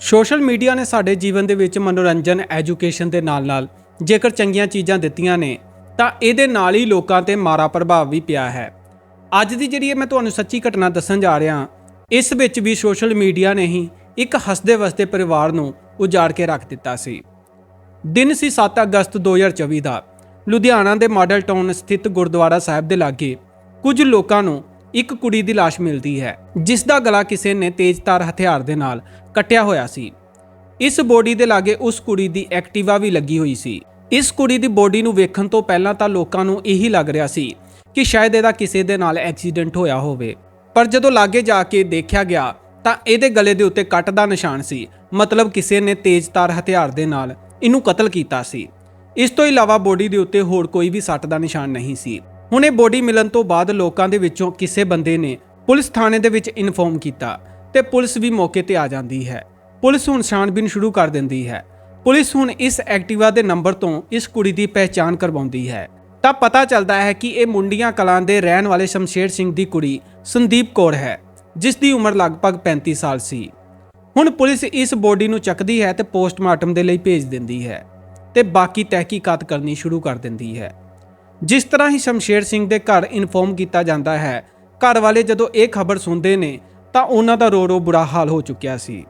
Social media ਨੇ ਸਾਡੇ ਜੀਵਨ ਦੇ ਵਿੱਚ ਮਨੋਰੰਜਨ, ਐਜੂਕੇਸ਼ਨ ਦੇ ਨਾਲ-ਨਾਲ ਜੇਕਰ ਚੰਗੀਆਂ ਚੀਜ਼ਾਂ ਦਿੱਤੀਆਂ ਨੇ, ਤਾਂ ਇਹਦੇ ਨਾਲ ਹੀ ਲੋਕਾਂ ਤੇ ਮਾੜਾ ਪ੍ਰਭਾਵ ਵੀ ਪਿਆ ਹੈ। ਅੱਜ ਦੀ ਜਿਹੜੀ ਇਹ ਮੈਂ ਤੁਹਾਨੂੰ ਸੱਚੀ ਘਟਨਾ ਦੱਸਣ ਜਾ ਰਿਹਾ, ਇਸ ਵਿੱਚ ਵੀ ਸੋਸ਼ਲ ਮੀਡੀਆ ਨੇ ਹੀ ਇੱਕ ਹੱਸਦੇ ਵਸਦੇ ਪਰਿਵਾਰ ਨੂੰ ਉਜਾੜ ਕੇ ਰੱਖ ਦਿੱਤਾ ਸੀ। ਦਿਨ ਸੀ 7 ਅਗਸਤ 2024 ਦਾ। ਲੁਧਿਆਣਾ ਦੇ ਮਾਡਲ ਟਾਊਨ ਸਥਿਤ ਗੁਰਦੁਆਰਾ ਸਾਹਿਬ ਦੇ ਲਾਗੇ ਕੁਝ ਲੋਕਾਂ ਨੂੰ ਇੱਕ ਕੁੜੀ ਦੀ ਲਾਸ਼ ਮਿਲਦੀ ਹੈ, ਜਿਸ ਦਾ ਗਲਾ ਕਿਸੇ ਨੇ ਤੇਜ਼ਧਾਰ ਹਥਿਆਰ ਦੇ ਨਾਲ ਕੱਟਿਆ ਹੋਇਆ ਸੀ। ਇਸ ਬੋਡੀ ਦੇ ਲਾਗੇ ਉਸ ਕੁੜੀ ਦੀ ਐਕਟਿਵਾ ਵੀ ਲੱਗੀ ਹੋਈ ਸੀ। ਇਸ ਕੁੜੀ ਦੀ ਬੋਡੀ ਨੂੰ ਵੇਖਣ ਤੋਂ ਪਹਿਲਾਂ ਤਾਂ ਲੋਕਾਂ ਨੂੰ ਇਹੀ ਲੱਗ ਰਿਹਾ ਸੀ ਕਿ ਸ਼ਾਇਦ ਇਹਦਾ ਕਿਸੇ ਦੇ ਨਾਲ ਐਕਸੀਡੈਂਟ ਹੋਇਆ ਹੋਵੇ। ਪਰ ਜਦੋਂ ਲਾਗੇ ਜਾ ਕੇ ਦੇਖਿਆ ਗਿਆ, ਤਾਂ ਇਹਦੇ ਗਲੇ ਦੇ ਉੱਤੇ ਕੱਟ ਦਾ ਨਿਸ਼ਾਨ ਸੀ, ਮਤਲਬ ਕਿਸੇ ਨੇ ਤੇਜ਼ਧਾਰ ਹਥਿਆਰ ਦੇ ਨਾਲ ਇਹਨੂੰ ਕਤਲ ਕੀਤਾ ਸੀ। ਇਸ ਤੋਂ ਇਲਾਵਾ ਬੋਡੀ ਦੇ ਉੱਤੇ ਹੋਰ ਕੋਈ ਵੀ ਸੱਟ ਦਾ ਨਿਸ਼ਾਨ ਨਹੀਂ ਸੀ। ਹੁਣ ਇਹ ਬੋਡੀ ਮਿਲਣ ਤੋਂ ਬਾਅਦ ਲੋਕਾਂ ਦੇ ਵਿੱਚੋਂ ਕਿਸੇ ਬੰਦੇ ਨੇ ਪੁਲਿਸ ਥਾਣੇ ਦੇ ਵਿੱਚ ਇਨਫੋਰਮ ਕੀਤਾ ਤੇ ਪੁਲਿਸ ਵੀ ਮੌਕੇ ਤੇ ਆ ਜਾਂਦੀ ਹੈ। ਪੁਲਿਸ ਹੁਣ ਛਾਣਬੀਨ ਸ਼ੁਰੂ ਕਰ ਦਿੰਦੀ ਹੈ। ਪੁਲਿਸ ਹੁਣ ਇਸ ਐਕਟਿਵਾ ਦੇ ਨੰਬਰ ਤੋਂ ਇਸ ਕੁੜੀ ਦੀ ਪਹਿਚਾਣ ਕਰਵਾਉਂਦੀ ਹੈ। ਤਾਂ ਪਤਾ ਚੱਲਦਾ ਹੈ ਕਿ ਇਹ ਮੁੰਡੀਆਂ ਕਲਾਂ ਦੇ ਰਹਿਣ ਵਾਲੇ ਸ਼ਮਸ਼ੇਰ ਸਿੰਘ ਦੀ ਕੁੜੀ ਸੰਦੀਪ ਕੌਰ ਹੈ, ਜਿਸ ਦੀ ਉਮਰ ਲਗਭਗ 35 ਸਾਲ ਸੀ। ਹੁਣ ਪੁਲਿਸ ਇਸ ਬੋਡੀ ਨੂੰ ਚੱਕਦੀ ਹੈ ਤੇ ਪੋਸਟਮਾਰਟਮ ਦੇ ਲਈ ਭੇਜ ਦਿੰਦੀ ਹੈ ਤੇ ਬਾਕੀ ਤਹਿਕੀਕਾਤ ਕਰਨੀ ਸ਼ੁਰੂ ਕਰ ਦਿੰਦੀ ਹੈ। ਜਿਸ ਤਰ੍ਹਾਂ ਹੀ ਸ਼ਮਸ਼ੇਰ ਸਿੰਘ ਦੇ ਘਰ ਇਨਫੋਰਮ ਕੀਤਾ ਜਾਂਦਾ ਹੈ, ਘਰ ਵਾਲੇ ਜਦੋਂ ਇਹ ਖਬਰ ਸੁਣਦੇ ਨੇ, ਤਾਂ ਉਹਨਾਂ ਦਾ ਰੋ ਰੋ ਬੁਰਾ ਹਾਲ ਹੋ ਚੁੱਕਿਆ ਸੀ।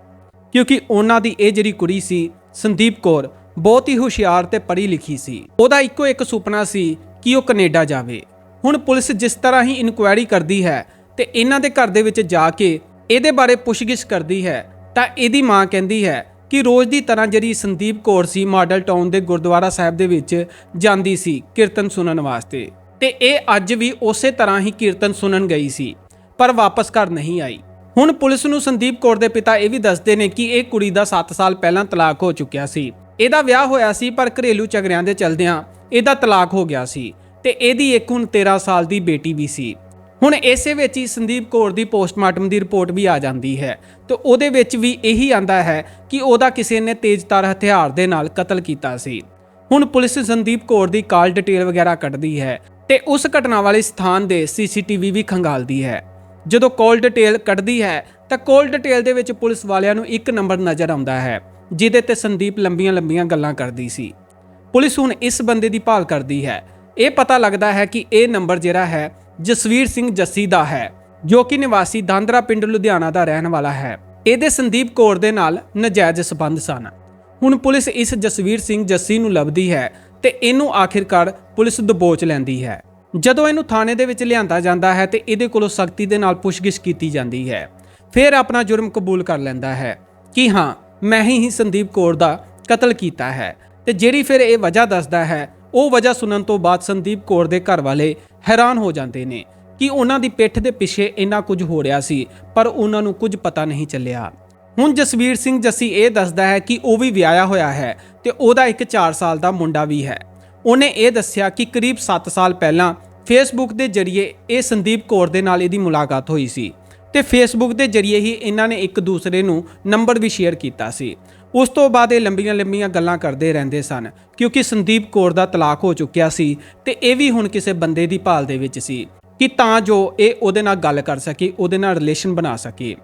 ਕਿਉਂਕਿ ਉਹਨਾਂ ਦੀ ਇਹ ਜਿਹੜੀ ਕੁੜੀ ਸੀ, ਸੰਦੀਪ ਕੌਰ, ਬਹੁਤ ਹੀ ਹੁਸ਼ਿਆਰ ਤੇ ਪੜ੍ਹੀ ਲਿਖੀ ਸੀ। ਉਹਦਾ ਇੱਕੋ ਇੱਕ ਸੁਪਨਾ ਸੀ ਕਿ ਉਹ ਕੈਨੇਡਾ ਜਾਵੇ। ਹੁਣ ਪੁਲਿਸ ਜਿਸ ਤਰ੍ਹਾਂ ਹੀ ਇਨਕੁਆਇਰੀ ਕਰਦੀ ਹੈ ਤੇ ਇਹਨਾਂ ਦੇ ਘਰ ਦੇ ਵਿੱਚ ਜਾ ਕੇ ਇਹਦੇ ਬਾਰੇ ਪੁੱਛਗਿੱਛ ਕਰਦੀ ਹੈ, ਤਾਂ ਇਹਦੀ ਮਾਂ ਕਹਿੰਦੀ ਹੈ ਕਿ ਰੋਜ਼ ਦੀ ਤਰ੍ਹਾਂ ਜਿਹੜੀ ਸੰਦੀਪ ਕੌਰ ਸੀ ਮਾਡਲ ਟਾਊਨ ਦੇ ਗੁਰਦੁਆਰਾ ਸਾਹਿਬ ਦੇ ਵਿੱਚ ਜਾਂਦੀ ਸੀ ਕੀਰਤਨ ਸੁਣਨ ਵਾਸਤੇ। ਤੇ ਇਹ ਅੱਜ ਵੀ ਉਸੇ ਤਰ੍ਹਾਂ ਹੀ ਕੀਰਤਨ ਸੁਣਨ ਗਈ ਸੀ, ਪਰ ਵਾਪਸ ਘਰ ਨਹੀਂ ਆਈ। ਹੁਣ ਪੁਲਿਸ ਨੂੰ ਸੰਦੀਪ ਕੌਰ ਦੇ ਪਿਤਾ ਇਹ ਵੀ ਦੱਸਦੇ ਨੇ ਕਿ ਇਹ ਕੁੜੀ ਦਾ 7 ਸਾਲ ਪਹਿਲਾਂ ਤਲਾਕ ਹੋ ਚੁੱਕਿਆ ਸੀ। ਇਹਦਾ ਵਿਆਹ ਹੋਇਆ ਸੀ, ਪਰ ਘਰੇਲੂ ਝਗੜਿਆਂ ਦੇ ਚਲਦਿਆਂ ਇਹਦਾ ਤਲਾਕ ਹੋ ਗਿਆ ਸੀ। ਤੇ ਇਹਦੀ ਇੱਕ ਹੁਣ 13 ਸਾਲ ਦੀ ਬੇਟੀ ਵੀ ਸੀ। ਹੁਣ ਇਸੇ ਵਿੱਚ ਹੀ ਸੰਦੀਪ ਕੌਰ ਦੀ ਪੋਸਟਮਾਰਟਮ ਦੀ ਰਿਪੋਰਟ ਵੀ ਆ ਜਾਂਦੀ ਹੈ। ਤੇ ਉਹਦੇ ਵਿੱਚ ਵੀ ਇਹੀ ਆਂਦਾ ਹੈ ਕਿ ਉਹਦਾ ਕਿਸੇ ਨੇ ਤੇਜ਼ਧਾਰ ਹਥਿਆਰ ਦੇ ਨਾਲ ਕਤਲ ਕੀਤਾ ਸੀ। ਹੁਣ ਪੁਲਿਸ ਸੰਦੀਪ ਕੌਰ ਦੀ ਕਾਲ ਡਿਟੇਲ ਵਗੈਰਾ ਕੱਢਦੀ ਹੈ ਤੇ ਉਸ ਘਟਨਾ ਵਾਲੇ ਸਥਾਨ ਦੇ ਸੀਸੀਟੀਵੀ ਵੀ ਖੰਗਾਲਦੀ ਹੈ। ਜਦੋਂ ਕਾਲ ਡਿਟੇਲ ਕੱਢਦੀ ਹੈ ਤਾਂ ਕਾਲ ਡਿਟੇਲ ਦੇ ਵਿੱਚ ਪੁਲਿਸ ਵਾਲਿਆਂ ਨੂੰ ਇੱਕ ਨੰਬਰ ਨਜ਼ਰ ਆਉਂਦਾ ਹੈ, ਜਿਹਦੇ ਤੇ ਸੰਦੀਪ ਲੰਬੀਆਂ-ਲੰਬੀਆਂ ਗੱਲਾਂ ਕਰਦੀ ਸੀ। ਪੁਲਿਸ ਹੁਣ ਇਸ ਬੰਦੇ ਦੀ ਭਾਲ ਕਰਦੀ ਹੈ। ਇਹ ਪਤਾ ਲੱਗਦਾ ਹੈ ਕਿ ਇਹ ਨੰਬਰ ਜਿਹੜਾ ਹੈ ਜਸਵੀਰ ਸਿੰਘ ਜੱਸੀ ਦਾ ਹੈ, ਜੋ ਕਿ ਨਿਵਾਸੀ ਦਾਂਦਰਾ ਪਿੰਡ ਲੁਧਿਆਣਾ ਦਾ ਰਹਿਣ ਵਾਲਾ ਹੈ। ਇਹਦੇ ਸੰਦੀਪ ਕੌਰ ਦੇ ਨਾਲ ਨਜਾਇਜ਼ ਸਬੰਧ ਸਨ। ਹੁਣ ਪੁਲਿਸ ਇਸ ਜਸਵੀਰ ਸਿੰਘ ਜੱਸੀ ਨੂੰ ਲੱਭਦੀ ਹੈ ਤੇ ਇਹਨੂੰ ਆਖਿਰਕਾਰ ਪੁਲਿਸ ਦਬੋਚ ਲੈਂਦੀ ਹੈ। ਜਦੋਂ ਇਹਨੂੰ ਥਾਣੇ ਦੇ ਵਿੱਚ ਲਿਆਂਦਾ ਜਾਂਦਾ ਹੈ ਤੇ ਇਹਦੇ ਕੋਲੋਂ ਸਖਤੀ ਦੇ ਨਾਲ ਪੁੱਛਗਿੱਛ ਕੀਤੀ ਜਾਂਦੀ ਹੈ, ਫਿਰ ਆਪਣਾ ਜੁਰਮ ਕਬੂਲ ਕਰ ਲੈਂਦਾ ਹੈ ਕਿ ਹਾਂ, ਮੈਂ ਹੀ ਹੀ ਸੰਦੀਪ ਕੌਰ ਦਾ ਕਤਲ ਕੀਤਾ ਹੈ ਤੇ ਜਿਹੜੀ ਫਿਰ ਇਹ ਵਜ੍ਹਾ ਦੱਸਦਾ ਹੈ, ਉਹ ਵਜ੍ਹਾ ਸੁਣਨ ਤੋਂ ਬਾਅਦ ਸੰਦੀਪ ਕੌਰ ਦੇ ਘਰ ਵਾਲੇ ਹੈਰਾਨ ਹੋ ਜਾਂਦੇ ਨੇ ਕਿ ਉਹਨਾਂ ਦੀ ਪਿੱਠ ਦੇ ਪਿੱਛੇ ਇੰਨਾ ਕੁਝ ਹੋ ਰਿਹਾ ਸੀ, ਪਰ ਉਹਨਾਂ ਨੂੰ ਕੁਝ ਪਤਾ ਨਹੀਂ ਚੱਲਿਆ। ਹੁਣ ਜਸਵੀਰ ਸਿੰਘ ਜੱਸੀ ਇਹ ਦੱਸਦਾ ਹੈ ਕਿ ਉਹ ਵੀ ਵਿਆਹਿਆ ਹੋਇਆ ਹੈ ਤੇ ਉਹਦਾ ਇੱਕ 4 ਸਾਲ ਦਾ ਮੁੰਡਾ ਵੀ ਹੈ। ਉਹਨੇ ਇਹ ਦੱਸਿਆ ਕਿ ਕਰੀਬ 7 ਸਾਲ ਪਹਿਲਾਂ ਫੇਸਬੁੱਕ ਦੇ ਜ਼ਰੀਏ ਇਹ ਸੰਦੀਪ ਕੌਰ ਦੇ ਨਾਲ ਇਹਦੀ ਮੁਲਾਕਾਤ ਹੋਈ ਸੀ ਤੇ ਫੇਸਬੁੱਕ ਦੇ ਜ਼ਰੀਏ ਹੀ ਇਹਨਾਂ ਨੇ ਇੱਕ ਦੂਸਰੇ ਨੂੰ ਨੰਬਰ ਵੀ ਸ਼ੇਅਰ ਕੀਤਾ ਸੀ। ਉਸ ਤੋਂ ਬਾਅਦ ਇਹ ਲੰਬੀਆਂ-ਲੰਬੀਆਂ ਗੱਲਾਂ ਕਰਦੇ ਰਹਿੰਦੇ ਸਨ, ਕਿਉਂਕਿ ਸੰਦੀਪ ਕੌਰ ਦਾ ਤਲਾਕ ਹੋ ਚੁੱਕਿਆ ਸੀ ਤੇ ਇਹ ਵੀ ਹੁਣ ਕਿਸੇ ਬੰਦੇ ਦੀ ਭਾਲ ਦੇ ਵਿੱਚ ਸੀ ਕਿ ਤਾਂ ਜੋ ਇਹ ਉਹਦੇ ਨਾਲ ਗੱਲ ਕਰ ਸਕੇ, ਉਹਦੇ ਨਾਲ ਰਿਲੇਸ਼ਨ ਬਣਾ ਸਕੇ।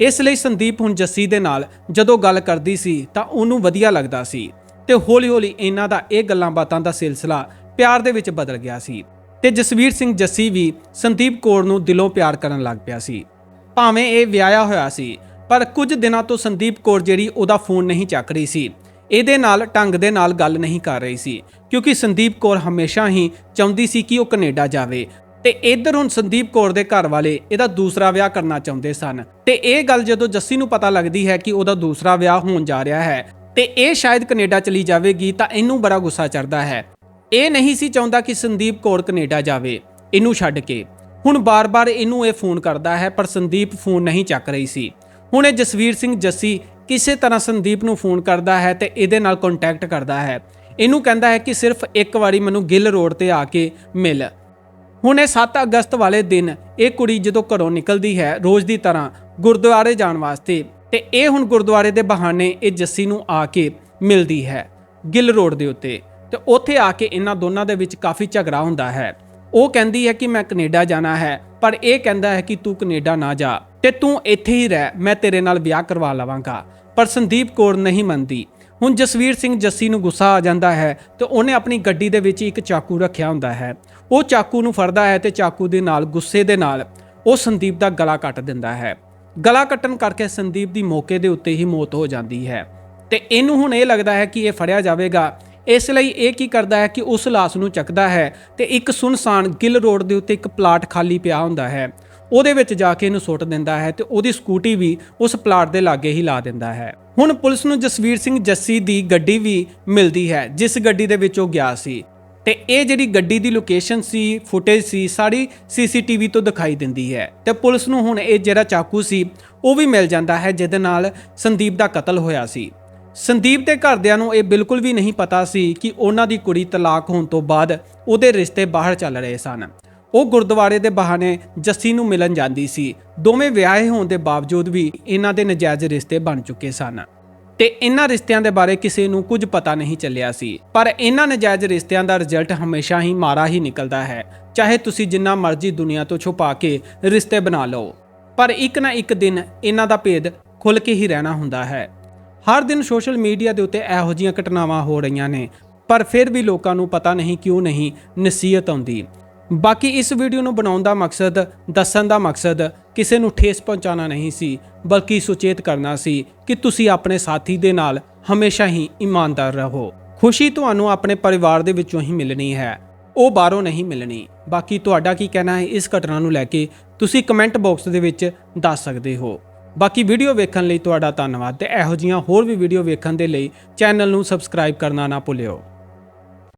ਇਸ ਲਈ ਸੰਦੀਪ ਹੁਣ ਜੱਸੀ ਦੇ ਨਾਲ ਜਦੋਂ ਗੱਲ ਕਰਦੀ ਸੀ ਤਾਂ ਉਹਨੂੰ ਵਧੀਆ ਲੱਗਦਾ ਸੀ ਤੇ ਹੌਲੀ-ਹੌਲੀ ਇਹਨਾਂ ਦਾ ਇਹ ਗੱਲਾਂ ਬਾਤਾਂ ਦਾ ਸਿਲਸਿਲਾ ਪਿਆਰ ਦੇ ਵਿੱਚ ਬਦਲ ਗਿਆ ਸੀ ਤੇ ਜਸਵੀਰ ਸਿੰਘ ਜੱਸੀ ਵੀ ਸੰਦੀਪ ਕੌਰ ਨੂੰ ਦਿਲੋਂ ਪਿਆਰ ਕਰਨ ਲੱਗ ਪਿਆ ਸੀ। ਭਾਵੇਂ ਇਹ ਵਿਆਹਿਆ ਹੋਇਆ ਸੀ ਪਰ ਕੁਝ ਦਿਨਾਂ ਤੋਂ ਸੰਦੀਪ ਕੌਰ ਜਿਹੜੀ ਉਹਦਾ ਫੋਨ ਨਹੀਂ ਚੱਕ ਰਹੀ ਸੀ। ਇਹਦੇ ਨਾਲ ਢੰਗ ਦੇ ਨਾਲ ਗੱਲ ਨਹੀਂ ਕਰ ਰਹੀ ਸੀ, ਕਿਉਂਕਿ ਸੰਦੀਪ ਕੌਰ ਹਮੇਸ਼ਾ ਹੀ ਚਾਹੁੰਦੀ ਸੀ ਕਿ ਉਹ ਕੈਨੇਡਾ ਜਾਵੇ। ਤੇ ਇਧਰ ਹੁਣ ਸੰਦੀਪ ਕੌਰ ਦੇ ਘਰ ਵਾਲੇ ਇਹਦਾ ਦੂਸਰਾ ਵਿਆਹ ਕਰਨਾ ਚਾਹੁੰਦੇ ਸਨ। ਤੇ ਇਹ ਗੱਲ ਜਦੋਂ ਜੱਸੀ ਨੂੰ ਪਤਾ ਲੱਗਦੀ ਹੈ ਕਿ ਉਹਦਾ ਦੂਸਰਾ ਵਿਆਹ ਹੋਣ ਜਾ ਰਿਹਾ ਹੈ, ਤੇ ਇਹ ਸ਼ਾਇਦ ਕੈਨੇਡਾ ਚਲੀ ਜਾਵੇਗੀ ਤਾਂ ਇਹਨੂੰ ਬੜਾ ਗੁੱਸਾ ਚੜਦਾ ਹੈ। ਇਹ ਨਹੀਂ ਸੀ ਚਾਹੁੰਦਾ ਕਿ ਸੰਦੀਪ ਕੌਰ ਕੈਨੇਡਾ ਜਾਵੇ, ਇਹਨੂੰ ਛੱਡ ਕੇ। ਹੁਣ ਬਾਰ-ਬਾਰ ਇਹਨੂੰ ਇਹ ਫੋਨ ਕਰਦਾ ਹੈ, ਪਰ ਸੰਦੀਪ ਫੋਨ ਨਹੀਂ ਚੱਕ ਰਹੀ ਸੀ। ਹੁਣ ਇਹ ਜਸਵੀਰ ਸਿੰਘ ਜੱਸੀ ਕਿਸੇ ਤਰ੍ਹਾਂ ਸੰਦੀਪ ਨੂੰ ਫੋਨ ਕਰਦਾ ਹੈ ਤੇ ਇਹਦੇ ਨਾਲ ਕੰਟੈਕਟ ਕਰਦਾ ਹੈ। ਇਹਨੂੰ ਕਹਿੰਦਾ ਹੈ ਕਿ ਸਿਰਫ ਇੱਕ ਵਾਰੀ ਮੈਨੂੰ ਗਿੱਲ ਰੋਡ ਤੇ ਆ ਕੇ ਮਿਲ। ਹੁਣ ਇਹ 7 ਅਗਸਤ ਵਾਲੇ ਦਿਨ ਇਹ ਕੁੜੀ ਜਦੋਂ ਘਰੋਂ ਨਿਕਲਦੀ ਹੈ ਰੋਜ਼ ਦੀ ਤਰ੍ਹਾਂ ਗੁਰਦੁਆਰੇ ਜਾਣ ਵਾਸਤੇ ਤੇ ਇਹ ਹੁਣ ਗੁਰਦੁਆਰੇ ਦੇ ਬਹਾਨੇ ਇਹ ਜੱਸੀ ਨੂੰ ਆ ਕੇ ਮਿਲਦੀ ਹੈ ਗਿੱਲ ਰੋਡ ਦੇ ਉੱਤੇ ਤੇ ਉੱਥੇ ਆ ਕੇ ਇਹਨਾਂ ਦੋਨਾਂ ਦੇ ਵਿੱਚ ਕਾਫੀ ਝਗੜਾ ਹੁੰਦਾ ਹੈ। ਉਹ ਕਹਿੰਦੀ ਹੈ ਕਿ ਮੈਂ ਕੈਨੇਡਾ ਜਾਣਾ ਹੈ ਪਰ ਇਹ ਕਹਿੰਦਾ ਹੈ ਕਿ ਤੂੰ ਕੈਨੇਡਾ ਨਾ ਜਾ। ਤੇ ਤੂੰ ਇੱਥੇ ਹੀ ਰਹਿ, ਮੈਂ ਤੇਰੇ ਨਾਲ ਵਿਆਹ ਕਰਵਾ ਲਵਾਂਗਾ। ਪਰ ਸੰਦੀਪ ਕੌਰ ਨਹੀਂ ਮੰਨਦੀ। ਹੁਣ ਜਸਵੀਰ ਸਿੰਘ ਜੱਸੀ ਨੂੰ ਗੁੱਸਾ ਆ ਜਾਂਦਾ ਹੈ ਤੇ ਉਹਨੇ ਆਪਣੀ ਗੱਡੀ ਦੇ ਵਿੱਚ ਇੱਕ ਚਾਕੂ ਰੱਖਿਆ ਹੁੰਦਾ ਹੈ। ਉਹ ਚਾਕੂ ਨੂੰ ਫੜਦਾ ਹੈ ਤੇ ਚਾਕੂ ਦੇ ਨਾਲ ਗੁੱਸੇ ਦੇ ਨਾਲ ਉਹ ਸੰਦੀਪ ਦਾ ਗਲਾ ਕੱਟ ਦਿੰਦਾ ਹੈ। ਗਲਾ ਕੱਟਣ ਕਰਕੇ ਸੰਦੀਪ ਦੀ ਮੌਕੇ ਦੇ ਉੱਤੇ ਹੀ ਮੌਤ ਹੋ ਜਾਂਦੀ ਹੈ। ਤੇ ਇਹਨੂੰ ਹੁਣ ਇਹ ਲੱਗਦਾ ਹੈ ਕਿ ਇਹ ਫੜਿਆ ਜਾਵੇਗਾ। ਇਸ ਲਈ ਇਹ ਕੀ ਕਰਦਾ ਹੈ ਕਿ ਉਸ ਲਾਸ਼ ਨੂੰ ਚੱਕਦਾ ਹੈ ਤੇ ਇੱਕ ਸੁਨਸਾਨ ਗਿੱਲ ਰੋਡ ਦੇ ਉੱਤੇ ਇੱਕ ਪਲਾਟ ਖਾਲੀ ਪਿਆ ਹੁੰਦਾ ਹੈ। ਉਹਦੇ ਵਿੱਚ ਜਾ ਕੇ ਇਹਨੂੰ ਸੁੱਟ ਦਿੰਦਾ ਹੈ ਤੇ ਉਹਦੀ ਸਕੂਟੀ ਵੀ ਉਸ ਪਲਾਟ ਦੇ ਲਾਗੇ ਹੀ ਲਾ ਦਿੰਦਾ ਹੈ। ਹੁਣ ਪੁਲਿਸ ਨੂੰ ਜਸਵੀਰ ਸਿੰਘ ਜੱਸੀ ਦੀ ਗੱਡੀ ਵੀ ਮਿਲਦੀ ਹੈ, ਜਿਸ ਗੱਡੀ ਦੇ ਵਿੱਚ ਉਹ ਗਿਆ ਸੀ। ਤੇ ਇਹ ਜਿਹੜੀ ਗੱਡੀ ਦੀ ਲੋਕੇਸ਼ਨ ਸੀ ਫੁਟੇਜ ਸੀ, ਸਾਰੀ ਸੀਸੀਟੀਵੀ ਤੋਂ ਦਿਖਾਈ ਦਿੰਦੀ ਹੈ। ਤੇ ਪੁਲਿਸ ਨੂੰ ਹੁਣ ਇਹ ਜਿਹੜਾ ਚਾਕੂ ਸੀ, ਉਹ ਵੀ ਮਿਲ ਜਾਂਦਾ ਹੈ, ਜਿਹਦੇ ਨਾਲ ਸੰਦੀਪ ਦਾ ਕਤਲ ਹੋਇਆ ਸੀ। ਸੰਦੀਪ ਦੇ ਘਰਦਿਆਂ ਨੂੰ ਇਹ ਬਿਲਕੁਲ ਵੀ ਨਹੀਂ ਪਤਾ ਸੀ ਕਿ ਉਹਨਾਂ ਦੀ ਕੁੜੀ ਤਲਾਕ ਹੋਣ ਤੋਂ ਬਾਅਦ ਉਹਦੇ ਰਿਸ਼ਤੇ ਬਾਹਰ ਚੱਲ ਰਹੇ ਸਨ। ਉਹ ਗੁਰਦੁਆਰੇ ਦੇ ਬਹਾਨੇ ਜੱਸੀ ਨੂੰ ਮਿਲਣ ਜਾਂਦੀ ਸੀ। ਦੋਵੇਂ ਵਿਆਹੇ ਹੋਣ ਦੇ ਬਾਵਜੂਦ ਵੀ ਇਹਨਾਂ ਦੇ ਨਜਾਇਜ਼ ਰਿਸ਼ਤੇ ਬਣ ਚੁੱਕੇ ਸਨ। ਤੇ ਇਹਨਾਂ ਰਿਸ਼ਤਿਆਂ ਦੇ ਬਾਰੇ ਕਿਸੇ ਨੂੰ ਕੁਝ ਪਤਾ ਨਹੀਂ ਚੱਲਿਆ ਸੀ। ਪਰ ਇਹਨਾਂ ਨਜਾਇਜ਼ ਰਿਸ਼ਤਿਆਂ ਦਾ ਰਿਜ਼ਲਟ ਹਮੇਸ਼ਾ ਹੀ ਮਾੜਾ ਹੀ ਨਿਕਲਦਾ ਹੈ। ਚਾਹੇ ਤੁਸੀਂ ਜਿੰਨਾ ਮਰਜ਼ੀ ਦੁਨੀਆ ਤੋਂ ਛੁਪਾ ਕੇ ਰਿਸ਼ਤੇ ਬਣਾ ਲਓ। ਪਰ ਇੱਕ ਨਾ ਇੱਕ ਦਿਨ ਇਹਨਾਂ ਦਾ ਭੇਦ ਖੁੱਲ ਕੇ ਹੀ ਰਹਿਣਾ ਹੁੰਦਾ ਹੈ। ਹਰ ਦਿਨ ਸੋਸ਼ਲ ਮੀਡੀਆ ਦੇ ਉੱਤੇ ਇਹੋ ਜਿਹੀਆਂ ਘਟਨਾਵਾਂ ਹੋ ਰਹੀਆਂ ਨੇ। ਪਰ ਫਿਰ ਵੀ ਲੋਕਾਂ ਨੂੰ ਪਤਾ ਨਹੀਂ ਕਿਉਂ ਨਹੀਂ ਨਸੀਹਤ ਆਉਂਦੀ। ਬਾਕੀ ਇਸ ਵੀਡੀਓ ਨੂੰ ਬਣਾਉਣ ਦਾ ਮਕਸਦ, ਦੱਸਣ ਦਾ ਮਕਸਦ ਕਿਸੇ ਨੂੰ ਠੇਸ ਪਹੁੰਚਾਉਣਾ ਨਹੀਂ ਸੀ, ਬਲਕਿ ਸੁਚੇਤ ਕਰਨਾ ਸੀ ਕਿ ਤੁਸੀਂ ਆਪਣੇ ਸਾਥੀ ਦੇ ਨਾਲ ਹਮੇਸ਼ਾ ਹੀ ਇਮਾਨਦਾਰ ਰਹੋ। ਖੁਸ਼ੀ ਤੁਹਾਨੂੰ ਆਪਣੇ ਪਰਿਵਾਰ ਦੇ ਵਿੱਚੋਂ ਹੀ ਮਿਲਣੀ ਹੈ। ਉਹ ਬਾਹਰੋਂ ਨਹੀਂ ਮਿਲਣੀ। ਬਾਕੀ ਤੁਹਾਡਾ ਕੀ ਕਹਿਣਾ ਹੈ ਇਸ ਘਟਨਾ ਨੂੰ ਲੈ ਕੇ ਤੁਸੀਂ ਕਮੈਂਟ ਬਾਕਸ ਦੇ ਵਿੱਚ ਦੱਸ ਸਕਦੇ ਹੋ। ਬਾਕੀ ਵੀਡੀਓ ਵੇਖਣ ਲਈ ਤੁਹਾਡਾ ਧੰਨਵਾਦ ਤੇ ਇਹੋ ਜਿਹੀਆਂ ਹੋਰ ਵੀ ਵੀਡੀਓ ਵੇਖਣ ਦੇ ਲਈ ਚੈਨਲ ਨੂੰ ਸਬਸਕ੍ਰਾਈਬ ਕਰਨਾ ਨਾ ਭੁੱਲਿਓ।